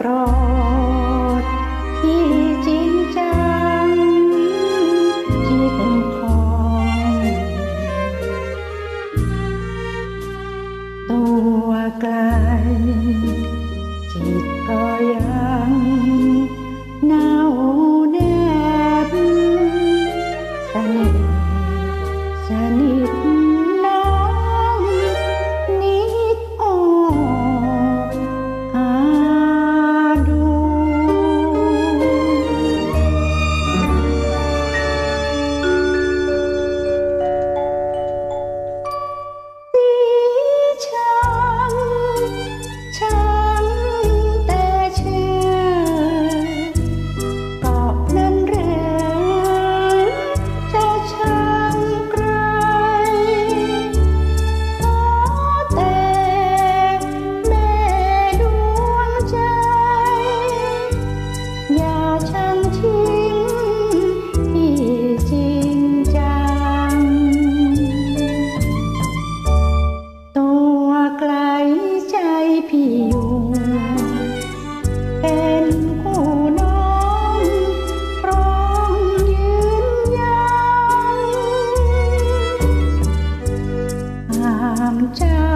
กรธพี่จริงจังจิตคอตัวไกลจิตก็ยังหนาวแนบสนิทสนิท Chao.